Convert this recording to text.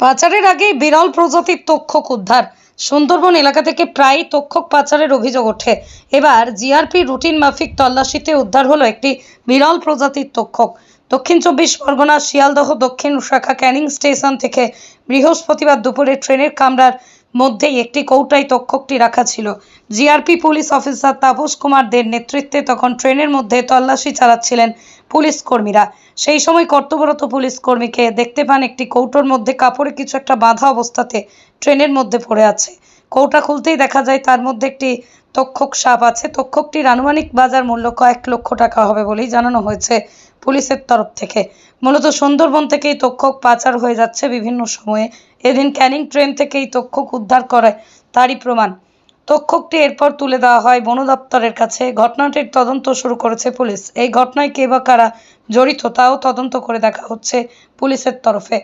পাচারের আগেই বিরল প্রজাতির তক্ষক উদ্ধার। সুন্দরবন এলাকা থেকে প্রায়ই তক্ষক পাচারের অভিযোগ ওঠে। এবার জিআরপি রুটিন মাফিক তল্লাশিতে উদ্ধার হলো একটি বিরল প্রজাতির তক্ষক। দক্ষিণ চব্বিশ পরগনার শিয়ালদহ, দক্ষিণ শাখা ক্যানিং স্টেশন থেকে বৃহস্পতিবার দুপুরে ট্রেনের কামরার মধ্যেই একটি কৌটায় তক্ষকটি রাখা ছিল। GRP police officer Tapas Kumar দের নেতৃত্বে তখন ট্রেনের মধ্যে তল্লাশি চালাচ্ছিলেন পুলিশ কর্মীরা। সেই সময় কর্তব্যরত পুলিশ কর্মীকে দেখতে পান একটি কৌটোর মধ্যে কাপড়ে কিছু একটা বাঁধা অবস্থাতে ট্রেনের মধ্যে পড়ে আছে। কৌটা খুলতেই দেখা যায় তার মধ্যে একটি তক্ষক সাপ আছে। তক্ষকটির আনুমানিক বাজার মূল্য কয়েক লক্ষ টাকা হবে বলেই জানানো হয়েছে পুলিশের তরফ থেকে। মূলত সুন্দরবন থেকেই তক্ষক পাচার হয়ে যাচ্ছে বিভিন্ন সময়ে। এদিন ক্যানিং ট্রেন থেকেই তক্ষক উদ্ধার করে, তারই প্রমাণ। তক্ষকটি এরপর তুলে দেওয়া হয় বন দপ্তরের কাছে। ঘটনাটির তদন্ত শুরু করেছে পুলিশ। এই ঘটনায় কে বা কারা জড়িত তাও তদন্ত করে দেখা হচ্ছে পুলিশের তরফে।